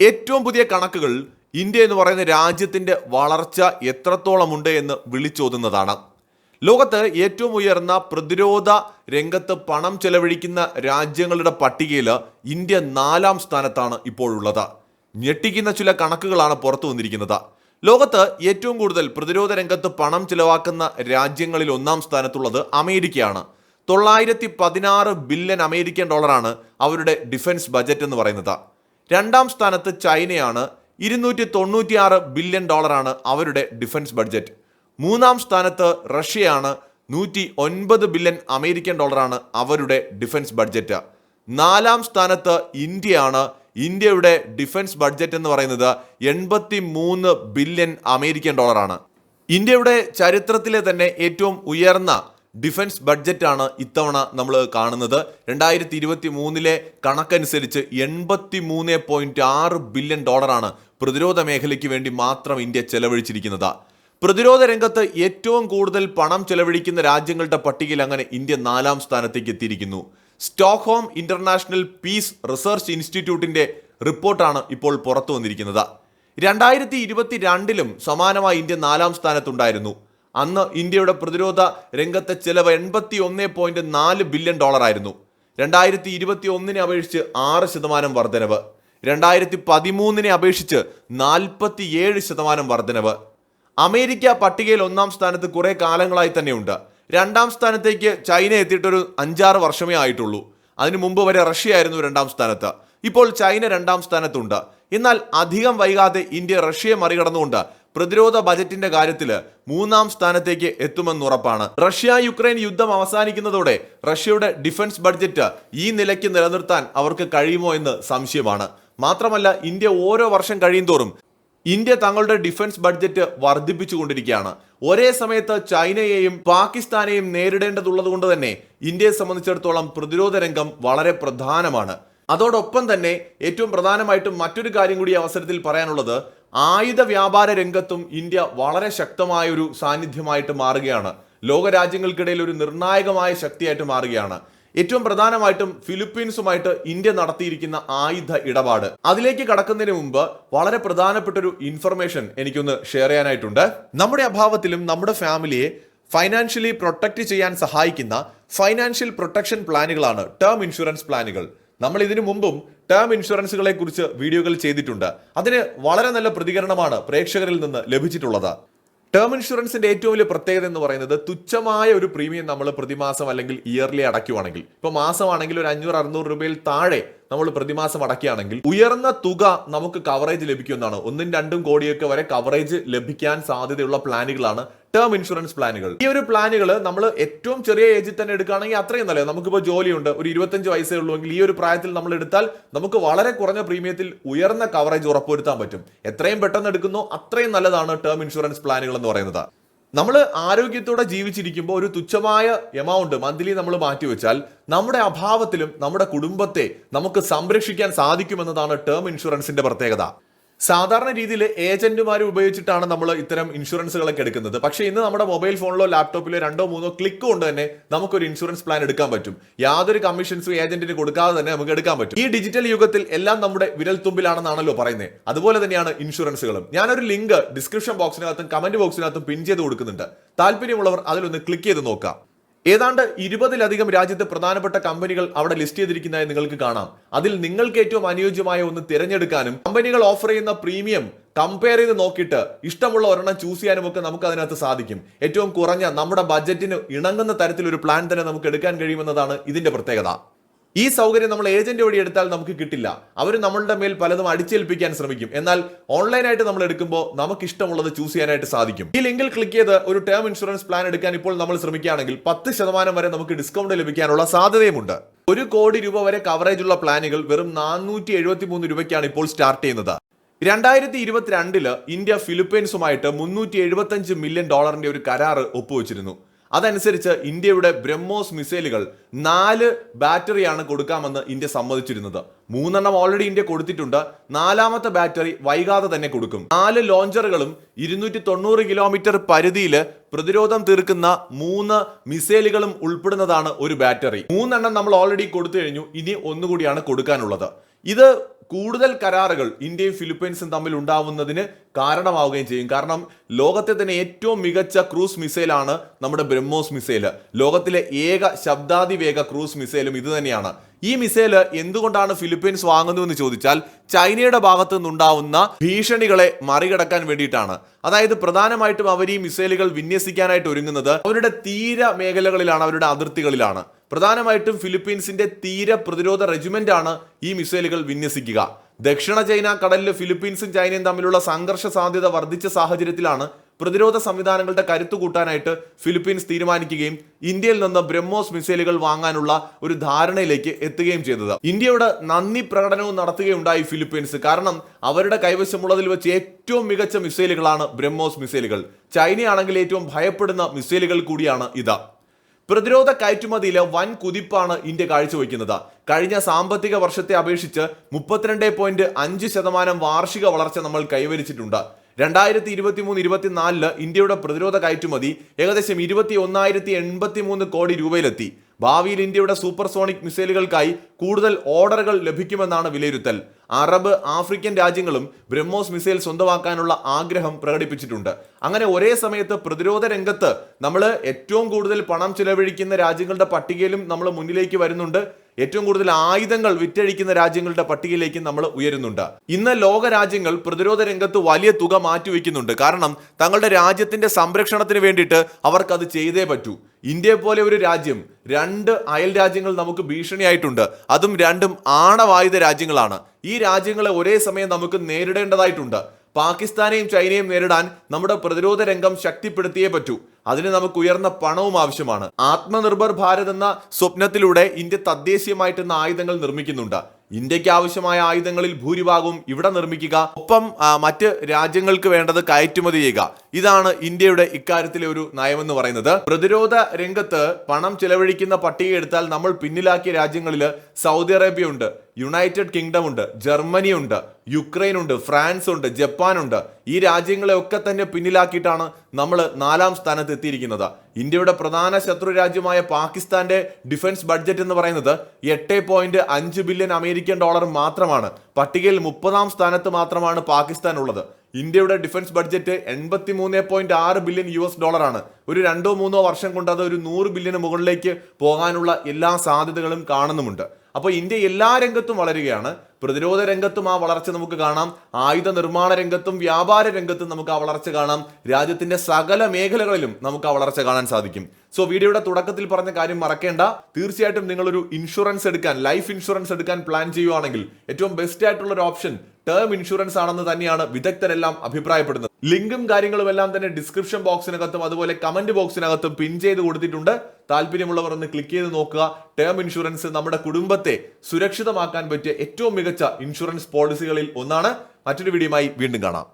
ഏറ്റവും പുതിയ കണക്കുകൾ ഇന്ത്യ എന്ന് പറയുന്ന രാജ്യത്തിന്റെ വളർച്ച എത്രത്തോളമുണ്ട് എന്ന് വിളിച്ചോതുന്നതാണ്. ലോകത്ത് ഏറ്റവും ഉയർന്ന പ്രതിരോധ രംഗത്ത് പണം ചെലവഴിക്കുന്ന രാജ്യങ്ങളുടെ പട്ടികയിൽ ഇന്ത്യ നാലാം സ്ഥാനത്താണ് ഇപ്പോഴുള്ളത്. ഞെട്ടിക്കുന്ന ചില കണക്കുകളാണ് പുറത്തു വന്നിരിക്കുന്നത്. ലോകത്ത് ഏറ്റവും കൂടുതൽ പ്രതിരോധ രംഗത്ത് പണം ചിലവാക്കുന്ന രാജ്യങ്ങളിൽ ഒന്നാം സ്ഥാനത്തുള്ളത് അമേരിക്കയാണ്. തൊള്ളായിരത്തി പതിനാറ് ബില്യൺ അമേരിക്കൻ ഡോളറാണ് അവരുടെ ഡിഫൻസ് ബജറ്റ് എന്ന് പറയുന്നത്. രണ്ടാം സ്ഥാനത്ത് ചൈനയാണ് ഇരുന്നൂറ്റി തൊണ്ണൂറ്റിയാറ് ബില്യൺ ഡോളറാണ് അവരുടെ ഡിഫൻസ് ബഡ്ജറ്റ്. മൂന്നാം സ്ഥാനത്ത് റഷ്യയാണ് നൂറ്റി ഒൻപത് ബില്യൺ അമേരിക്കൻ ഡോളറാണ് അവരുടെ ഡിഫൻസ് ബഡ്ജറ്റ്. നാലാം സ്ഥാനത്ത് ഇന്ത്യയാണ് ഇന്ത്യയുടെ ഡിഫൻസ് ബഡ്ജറ്റ് എന്ന് പറയുന്നത് എൺപത്തി മൂന്ന് ബില്യൺ അമേരിക്കൻ ഡോളറാണ്. ഇന്ത്യയുടെ ചരിത്രത്തിലെ തന്നെ ഏറ്റവും ഉയർന്ന ഡിഫൻസ് ബഡ്ജറ്റാണ് ഇത്തവണ നമ്മൾ കാണുന്നത്. രണ്ടായിരത്തി ഇരുപത്തി മൂന്നിലെ കണക്കനുസരിച്ച് എൺപത്തി മൂന്ന് പോയിന്റ് ആറ് ബില്യൺ ഡോളറാണ് പ്രതിരോധ മേഖലയ്ക്ക് വേണ്ടി മാത്രം ഇന്ത്യ ചെലവഴിച്ചിരിക്കുന്നത്. പ്രതിരോധ രംഗത്ത് ഏറ്റവും കൂടുതൽ പണം ചെലവഴിക്കുന്ന രാജ്യങ്ങളുടെ പട്ടികയിൽ അങ്ങനെ ഇന്ത്യ നാലാം സ്ഥാനത്തേക്ക് എത്തിയിരിക്കുന്നു. സ്റ്റോക്ക്ഹോം ഇന്റർനാഷണൽ പീസ് റിസർച്ച് ഇൻസ്റ്റിറ്റ്യൂട്ടിന്റെ റിപ്പോർട്ടാണ് ഇപ്പോൾ പുറത്തു വന്നിരിക്കുന്നത് രണ്ടായിരത്തി ഇരുപത്തി രണ്ടിലും സമാനമായി ഇന്ത്യ നാലാം സ്ഥാനത്തുണ്ടായിരുന്നു. അന്ന് ഇന്ത്യയുടെ പ്രതിരോധ രംഗത്തെ ചെലവ് എൺപത്തി ഒന്ന് പോയിന്റ് നാല് ബില്യൺ ഡോളർ ആയിരുന്നു രണ്ടായിരത്തി ഇരുപത്തി ഒന്നിനെ അപേക്ഷിച്ച് ആറ് ശതമാനം വർധനവ്. രണ്ടായിരത്തി പതിമൂന്നിനെ അപേക്ഷിച്ച് നാൽപ്പത്തി ഏഴ് ശതമാനം വർധനവ്. അമേരിക്ക പട്ടികയിൽ ഒന്നാം സ്ഥാനത്ത് കുറേ കാലങ്ങളായി തന്നെയുണ്ട്. രണ്ടാം സ്ഥാനത്തേക്ക് ചൈന എത്തിയിട്ടൊരു അഞ്ചാറ് വർഷമേ ആയിട്ടുള്ളൂ. അതിനു മുമ്പ് വരെ റഷ്യ ആയിരുന്നു രണ്ടാം സ്ഥാനത്ത്. ഇപ്പോൾ ചൈന രണ്ടാം സ്ഥാനത്തുണ്ട്. എന്നാൽ അധികം വൈകാതെ ഇന്ത്യ റഷ്യയെ മറികടന്നുകൊണ്ട് പ്രതിരോധ ബജറ്റിന്റെ കാര്യത്തിൽ മൂന്നാം സ്ഥാനത്തേക്ക് എത്തുമെന്ന് ഉറപ്പാണ്. റഷ്യ യുക്രൈൻ യുദ്ധം അവസാനിക്കുന്നതോടെ റഷ്യയുടെ ഡിഫൻസ് ബഡ്ജറ്റ് ഈ നിലയ്ക്ക് നിലനിർത്താൻ അവർക്ക് കഴിയുമോ എന്ന് സംശയമാണ്. മാത്രമല്ല ഇന്ത്യ ഓരോ വർഷം കഴിയുന്തോറും ഇന്ത്യ തങ്ങളുടെ ഡിഫൻസ് ബഡ്ജറ്റ് വർദ്ധിപ്പിച്ചുകൊണ്ടിരിക്കുകയാണ്. ഒരേ സമയത്ത് ചൈനയെയും പാകിസ്ഥാനെയും നേരിടേണ്ടതുള്ളത് കൊണ്ട് തന്നെ ഇന്ത്യയെ സംബന്ധിച്ചിടത്തോളം പ്രതിരോധ രംഗം വളരെ പ്രധാനമാണ്. അതോടൊപ്പം തന്നെ ഏറ്റവും പ്രധാനമായിട്ടും മറ്റൊരു കാര്യം കൂടി അവസരത്തിൽ പറയാനുള്ളത് ആയുധ വ്യാപാര രംഗത്തും ഇന്ത്യ വളരെ ശക്തമായ ഒരു സാന്നിധ്യമായിട്ട് മാറുകയാണ്. ലോകരാജ്യങ്ങൾക്കിടയിൽ ഒരു നിർണായകമായ ശക്തിയായിട്ട് മാറുകയാണ്. ഏറ്റവും പ്രധാനമായിട്ടും ഫിലിപ്പീൻസുമായിട്ട് ഇന്ത്യ നടത്തിയിരിക്കുന്ന ആയുധ ഇടപാട്. അതിലേക്ക് കടക്കുന്നതിന് മുമ്പ് വളരെ പ്രധാനപ്പെട്ട ഒരു ഇൻഫർമേഷൻ എനിക്കൊന്ന് ഷെയർ ചെയ്യാനായിട്ടുണ്ട്. നമ്മുടെ അഭാവത്തിലും നമ്മുടെ ഫാമിലിയെ ഫൈനാൻഷ്യലി പ്രൊട്ടക്ട് ചെയ്യാൻ സഹായിക്കുന്ന ഫൈനാൻഷ്യൽ പ്രൊട്ടക്ഷൻ പ്ലാനുകളാണ്. ടേം ഇൻഷുറൻസ് പ്ലാനുകൾ. നമ്മൾ ഇതിനു മുമ്പും ടേം ഇൻഷുറൻസുകളെ കുറിച്ച് വീഡിയോകൾ ചെയ്തിട്ടുണ്ട്. അതിന് വളരെ നല്ല പ്രതികരണമാണ് പ്രേക്ഷകരിൽ നിന്ന് ലഭിച്ചിട്ടുള്ളത്. ടേം ഇൻഷുറൻസിന്റെ ഏറ്റവും വലിയ പ്രത്യേകത എന്ന് പറയുന്നത് തുച്ഛമായ ഒരു പ്രീമിയം നമ്മൾ പ്രതിമാസം അല്ലെങ്കിൽ ഇയർലി അടയ്ക്കുവാണെങ്കിൽ. ഇപ്പൊ മാസമാണെങ്കിൽ ഒരു അഞ്ഞൂറ് അറുന്നൂറ് രൂപയിൽ താഴെ നമ്മൾ പ്രതിമാസം അടയ്ക്കുകയാണെങ്കിൽ ഉയർന്ന തുക നമുക്ക് കവറേജ് ലഭിക്കുന്നതാണ് ഒന്നും രണ്ടും കോടിയൊക്കെ വരെ കവറേജ് ലഭിക്കാൻ സാധ്യതയുള്ള പ്ലാനുകളാണ് ടേം ഇൻഷുറൻസ് പ്ലാനുകൾ ഈ ഒരു പ്ലാനുകൾ നമ്മൾ ഏറ്റവും ചെറിയ ഏജിൽ തന്നെ എടുക്കുകയാണെങ്കിൽ അത്രയും നല്ലത്. നമുക്കിപ്പോൾ ജോലിയുണ്ട്. ഒരു ഇരുപത്തഞ്ച് വയസ്സേ ഉള്ളൂ എങ്കിൽ ഈ ഒരു പ്രായത്തിൽ നമ്മൾ എടുത്താൽ നമുക്ക് വളരെ കുറഞ്ഞ പ്രീമിയത്തിൽ ഉയർന്ന കവറേജ് ഉറപ്പുവരുത്താൻ പറ്റും. എത്രയും പെട്ടെന്ന് എടുക്കുന്നു അത്രയും നല്ലതാണ് ടേം ഇൻഷുറൻസ് പ്ലാനുകൾ എന്ന് പറയുന്നത്. നമ്മൾ ആരോഗ്യത്തോടെ ജീവിച്ചിരിക്കുമ്പോൾ ഒരു തുച്ഛമായ എമൗണ്ട് മന്ത്ലി നമ്മൾ മാറ്റിവെച്ചാൽ നമ്മുടെ അഭാവത്തിലും നമ്മുടെ കുടുംബത്തെ നമുക്ക് സംരക്ഷിക്കാൻ സാധിക്കുമെന്നതാണ് ടേം ഇൻഷുറൻസിന്റെ പ്രത്യേകത. സാധാരണ രീതിയിൽ ഏജന്റുമാരെ ഉപയോഗിച്ചിട്ടാണ് നമ്മൾ ഇത്തരം ഇൻഷുറൻസുകളൊക്കെ എടുക്കുന്നത്. പക്ഷേ ഇന്ന് നമ്മുടെ മൊബൈൽ ഫോണിലോ ലാപ്ടോപ്പിലോ രണ്ടോ മൂന്നോ ക്ലിക്ക് കൊണ്ട് തന്നെ നമുക്കൊരു ഇൻഷുറൻസ് പ്ലാൻ എടുക്കാൻ പറ്റും. യാതൊരു കമ്മീഷൻസും ഏജന്റിന് കൊടുക്കാതെ തന്നെ നമുക്ക് എടുക്കാൻ പറ്റും. ഈ ഡിജിറ്റൽ യുഗത്തിൽ എല്ലാം നമ്മുടെ വിരൽ തുമ്പിലാണെന്നാണല്ലോ പറയുന്നത്. അതുപോലെ തന്നെയാണ് ഇൻഷുറൻസുകളും. ഞാനൊരു ലിങ്ക് ഡിസ്ക്രിപ്ഷൻ ബോക്സിനകത്തും കമന്റ് ബോക്സിനകത്തും പിൻ ചെയ്ത് കൊടുക്കുന്നുണ്ട്. താല്പര്യമുള്ളവർ അതിലൊന്ന് ക്ലിക്ക് ചെയ്ത് നോക്കാം. ഏതാണ്ട് ഇരുപതിലധികം രാജ്യത്തെ പ്രധാനപ്പെട്ട കമ്പനികൾ അവിടെ ലിസ്റ്റ് ചെയ്തിരിക്കുന്നതായി നിങ്ങൾക്ക് കാണാം. അതിൽ നിങ്ങൾക്ക് ഏറ്റവും അനുയോജ്യമായ ഒന്ന് തിരഞ്ഞെടുക്കാനും കമ്പനികൾ ഓഫർ ചെയ്യുന്ന പ്രീമിയം കമ്പയർ ചെയ്ത് നോക്കിയിട്ട് ഇഷ്ടമുള്ള ഒരെണ്ണം ചൂസ് ചെയ്യാനും ഒക്കെ നമുക്ക് അതിനകത്ത് സാധിക്കും. ഏറ്റവും കുറഞ്ഞ നമ്മുടെ ബജറ്റിന് ഇണങ്ങുന്ന തരത്തിലൊരു പ്ലാൻ തന്നെ നമുക്ക് എടുക്കാൻ കഴിയുമെന്നതാണ് ഇതിന്റെ പ്രത്യേകത. ഈ സൗകര്യം നമ്മൾ ഏജന്റ് വഴി എടുത്താൽ നമുക്ക് കിട്ടില്ല. അവർ നമ്മളുടെ മേൽ പലതും അടിച്ചേൽപ്പിക്കാൻ ശ്രമിക്കും. എന്നാൽ ഓൺലൈനായിട്ട് നമ്മൾ എടുക്കുമ്പോൾ നമുക്ക് ഇഷ്ടമുള്ളത് ചൂസ് ചെയ്യാനായിട്ട് സാധിക്കും. ഈ ലിങ്കിൽ ക്ലിക്ക് ചെയ്ത് ഒരു ടേം ഇൻഷുറൻസ് പ്ലാൻ എടുക്കാൻ ഇപ്പോൾ നമ്മൾ ശ്രമിക്കുകയാണെങ്കിൽ പത്ത് ശതമാനം വരെ നമുക്ക് ഡിസ്കൗണ്ട് ലഭിക്കാനുള്ള സാധ്യതയുമുണ്ട്. ഒരു കോടി രൂപ വരെ കവറേജ് ഉള്ള പ്ലാനുകൾ വെറും നാനൂറ്റി എഴുപത്തി മൂന്ന് രൂപയ്ക്കാണ് ഇപ്പോൾ സ്റ്റാർട്ട് ചെയ്യുന്നത്. രണ്ടായിരത്തി ഇരുപത്തിരണ്ടിൽ ഇന്ത്യ ഫിലിപ്പീൻസുമായിട്ട് മുന്നൂറ്റി എഴുപത്തഞ്ച് മില്യൺ ഡോളറിന്റെ ഒരു കരാറ് ഒപ്പുവെച്ചിരുന്നു. അതനുസരിച്ച് ഇന്ത്യയുടെ ബ്രഹ്മോസ് മിസൈലുകൾ നാല് ബാറ്ററിയാണ് കൊടുക്കാമെന്ന് ഇന്ത്യ സമ്മതിച്ചിരുന്നത്. മൂന്നെണ്ണം ഓൾറെഡി ഇന്ത്യ കൊടുത്തിട്ടുണ്ട്. നാലാമത്തെ ബാറ്ററി വൈകാതെ തന്നെ കൊടുക്കും. നാല് ലോഞ്ചറുകളും ഇരുന്നൂറ്റി തൊണ്ണൂറ് കിലോമീറ്റർ പരിധിയിൽ പ്രതിരോധം തീർക്കുന്ന മൂന്ന് മിസൈലുകളും ഉൾപ്പെടുന്നതാണ് ഒരു ബാറ്ററി. മൂന്നെണ്ണം നമ്മൾ ഓൾറെഡി കൊടുത്തു കഴിഞ്ഞു. ഇനി ഒന്നുകൂടിയാണ് കൊടുക്കാനുള്ളത്. ഇത് കൂടുതൽ കരാറുകൾ ഇന്ത്യയും ഫിലിപ്പീൻസും തമ്മിൽ ഉണ്ടാവുന്നതിന് കാരണമാവുകയും ചെയ്യും. കാരണം ലോകത്തെ തന്നെ ഏറ്റവും മികച്ച ക്രൂസ് മിസൈലാണ് നമ്മുടെ ബ്രഹ്മോസ് മിസൈൽ ലോകത്തിലെ ഏക ശബ്ദാതിവേഗ ക്രൂസ് മിസൈലും ഇത് തന്നെയാണ്. ഈ മിസൈൽ എന്തുകൊണ്ടാണ് ഫിലിപ്പീൻസ് വാങ്ങുന്നതെന്ന് ചോദിച്ചാൽ ചൈനയുടെ ഭാഗത്തു നിന്നുണ്ടാവുന്ന ഭീഷണികളെ മറികടക്കാൻ വേണ്ടിയിട്ടാണ്. അതായത് പ്രധാനമായിട്ടും അവർ ഈ മിസൈലുകൾ വിന്യസിക്കാനായിട്ട് ഒരുങ്ങുന്നത് അവരുടെ തീര മേഖലകളിലാണ് അവരുടെ അതിർത്തികളിലാണ്. പ്രധാനമായിട്ടും ഫിലിപ്പീൻസിന്റെ തീര പ്രതിരോധ റെജിമെന്റ് ആണ് ഈ മിസൈലുകൾ വിന്യസിക്കുക. ദക്ഷിണ ചൈന കടലിൽ ഫിലിപ്പീൻസും ചൈനയും തമ്മിലുള്ള സംഘർഷ സാധ്യത വർദ്ധിച്ച സാഹചര്യത്തിലാണ് പ്രതിരോധ സംവിധാനങ്ങളുടെ കരുത്തു കൂട്ടാനായിട്ട് ഫിലിപ്പീൻസ് തീരുമാനിക്കുകയും ഇന്ത്യയിൽ നിന്ന് ബ്രഹ്മോസ് മിസൈലുകൾ വാങ്ങാനുള്ള ഒരു ധാരണയിലേക്ക് എത്തുകയും ചെയ്തത്. ഇന്ത്യയോട് നന്ദി പ്രകടനവും നടത്തുകയുണ്ടായി ഫിലിപ്പീൻസ്. കാരണം അവരുടെ കൈവശമുള്ളതിൽ വെച്ച് ഏറ്റവും മികച്ച മിസൈലുകളാണ് ബ്രഹ്മോസ് മിസൈലുകൾ. ചൈനയാണെങ്കിൽ ഏറ്റവും ഭയപ്പെടുന്ന മിസൈലുകൾ കൂടിയാണ് ഇത്. പ്രതിരോധ കയറ്റുമതിയിലെ വൻ കുതിപ്പാണ് ഇന്ത്യ കാഴ്ചവെക്കുന്നത്. കഴിഞ്ഞ സാമ്പത്തിക വർഷത്തെ അപേക്ഷിച്ച് മുപ്പത്തിരണ്ട് പോയിന്റ് അഞ്ച് ശതമാനം വാർഷിക വളർച്ച നമ്മൾ കൈവരിച്ചിട്ടുണ്ട്. രണ്ടായിരത്തി ഇരുപത്തി മൂന്ന് ഇരുപത്തിനാലിൽ ഇന്ത്യയുടെ പ്രതിരോധ കയറ്റുമതി ഏകദേശം ഇരുപത്തി ഒന്നായിരത്തി എൺപത്തി മൂന്ന് കോടി രൂപയിലെത്തി. ഭാവിയിൽ ഇന്ത്യയുടെ സൂപ്പർസോണിക് മിസൈലുകൾക്കായി കൂടുതൽ ഓർഡറുകൾ ലഭിക്കുമെന്നാണ് വിലയിരുത്തൽ. അറബ് ആഫ്രിക്കൻ രാജ്യങ്ങളും ബ്രഹ്മോസ് മിസൈൽ സ്വന്തമാക്കാനുള്ള ആഗ്രഹം പ്രകടിപ്പിച്ചിട്ടുണ്ട്. അങ്ങനെ ഒരേ സമയത്ത് പ്രതിരോധ രംഗത്ത് നമ്മൾ ഏറ്റവും കൂടുതൽ പണം ചിലവഴിക്കുന്ന രാജ്യങ്ങളുടെ പട്ടികയിലും നമ്മൾ മുന്നിലേക്ക് വരുന്നുണ്ട്. ഏറ്റവും കൂടുതൽ ആയുധങ്ങൾ വിറ്റഴിക്കുന്ന രാജ്യങ്ങളുടെ പട്ടികയിലേക്ക് നമ്മൾ ഉയരുന്നുണ്ട്. ഇന്ന് ലോക രാജ്യങ്ങൾ പ്രതിരോധ രംഗത്ത് വലിയ തുക മാറ്റിവെക്കുന്നുണ്ട്. കാരണം തങ്ങളുടെ രാജ്യത്തിന്റെ സംരക്ഷണത്തിന് വേണ്ടിയിട്ട് അവർക്ക് അത് ചെയ്തേ പറ്റൂ. ഇന്ത്യയെ പോലെ ഒരു രാജ്യം രണ്ട് അയൽ രാജ്യങ്ങൾ നമുക്ക് ഭീഷണിയായിട്ടുണ്ട്. അതും രണ്ടും ആണവായുധ രാജ്യങ്ങളാണ്. ഈ രാജ്യങ്ങളെ ഒരേ സമയം നമുക്ക് നേരിടേണ്ടതായിട്ടുണ്ട്. പാകിസ്ഥാനെയും ചൈനയും നേരിടാൻ നമ്മുടെ പ്രതിരോധ രംഗം ശക്തിപ്പെടുത്തിയേ പറ്റൂ. അതിന് നമുക്ക് ഉയർന്ന പണവും ആവശ്യമാണ്. ആത്മനിർഭർ ഭാരത് എന്ന സ്വപ്നത്തിലൂടെ ഇന്ത്യ തദ്ദേശീയമായിട്ട് ആയുധങ്ങൾ നിർമ്മിക്കുന്നുണ്ട്. ഇന്ത്യയ്ക്ക് ആവശ്യമായ ആയുധങ്ങളിൽ ഭൂരിഭാഗവും ഇവിടെ നിർമ്മിക്കുക ഒപ്പം മറ്റ് രാജ്യങ്ങൾക്ക് വേണ്ടത് കയറ്റുമതി ചെയ്യുക. ഇതാണ് ഇന്ത്യയുടെ ഇക്കാര്യത്തിലെ ഒരു നയമെന്ന് പറയുന്നത്. പ്രതിരോധ രംഗത്ത് പണം ചെലവഴിക്കുന്ന പട്ടിക എടുത്താൽ നമ്മൾ പിന്നിലാക്കിയ രാജ്യങ്ങളിൽ സൗദി അറേബ്യ ഉണ്ട് യുണൈറ്റഡ് കിങ്ഡം ഉണ്ട് ജർമ്മനി ഉണ്ട് യുക്രൈൻ ഉണ്ട് ഫ്രാൻസ് ഉണ്ട് ജപ്പാൻ ഉണ്ട് ഈ രാജ്യങ്ങളെ ഒക്കെ തന്നെ പിന്നിലാക്കിയിട്ടാണ് നമ്മൾ നാലാം സ്ഥാനത്ത് എത്തിയിരിക്കുന്നത്. ഇന്ത്യയുടെ പ്രധാന ശത്രു രാജ്യമായ പാകിസ്ഥാന്റെ ഡിഫൻസ് ബഡ്ജറ്റ് എന്ന് പറയുന്നത് എട്ട് പോയിന്റ് അഞ്ച് ബില്യൺ അമേരിക്കൻ ഡോളർ മാത്രമാണ്. പട്ടികയിൽ മുപ്പതാം സ്ഥാനത്ത് മാത്രമാണ് പാകിസ്ഥാൻ ഉള്ളത്. ഇന്ത്യയുടെ ഡിഫൻസ് ബഡ്ജറ്റ് എൺപത്തി മൂന്ന് പോയിന്റ് ആറ് ബില്യൺ യു എസ് ഡോളറാണ്. ഒരു രണ്ടോ മൂന്നോ വർഷം കൊണ്ട് അത് ഒരു നൂറ് ബില്യന് മുകളിലേക്ക് പോകാനുള്ള എല്ലാ സാധ്യതകളും കാണുന്നുമുണ്ട്. അപ്പോൾ ഇന്ത്യ എല്ലാ രംഗത്തും വളരുകയാണ്. പ്രതിരോധ രംഗത്തും ആ വളർച്ച നമുക്ക് കാണാം. ആയുധ നിർമ്മാണ രംഗത്തും വ്യാപാര രംഗത്തും നമുക്ക് ആ വളർച്ച കാണാം. രാജ്യത്തിന്റെ സകല മേഖലകളിലും നമുക്ക് ആ വളർച്ച കാണാൻ സാധിക്കും. സോ വീഡിയോയുടെ തുടക്കത്തിൽ പറഞ്ഞ കാര്യം മറക്കേണ്ട. തീർച്ചയായിട്ടും നിങ്ങളൊരു ഇൻഷുറൻസ് എടുക്കാൻ ലൈഫ് ഇൻഷുറൻസ് എടുക്കാൻ പ്ലാൻ ചെയ്യുവാണെങ്കിൽ ഏറ്റവും ബെസ്റ്റ് ആയിട്ടുള്ള ഒരു ഓപ്ഷൻ ടേം ഇൻഷുറൻസ് ആണെന്ന് തന്നെയാണ് വിദഗ്ധരെല്ലാം അഭിപ്രായപ്പെടുന്നത്. ലിങ്കും കാര്യങ്ങളും എല്ലാം തന്നെ ഡിസ്ക്രിപ്ഷൻ ബോക്സിനകത്തും അതുപോലെ കമന്റ് ബോക്സിനകത്തും പിൻ ചെയ്ത് കൊടുത്തിട്ടുണ്ട്. താല്പര്യമുള്ളവർ ഒന്ന് ക്ലിക്ക് ചെയ്ത് നോക്കുക. ടേം ഇൻഷുറൻസ് നമ്മുടെ കുടുംബത്തെ സുരക്ഷിതമാക്കാൻ പറ്റിയ ഏറ്റവും മികച്ച ഇൻഷുറൻസ് പോളിസികളിൽ ഒന്നാണ്. മറ്റൊരു വീഡിയോയുമായി വീണ്ടും കാണാം.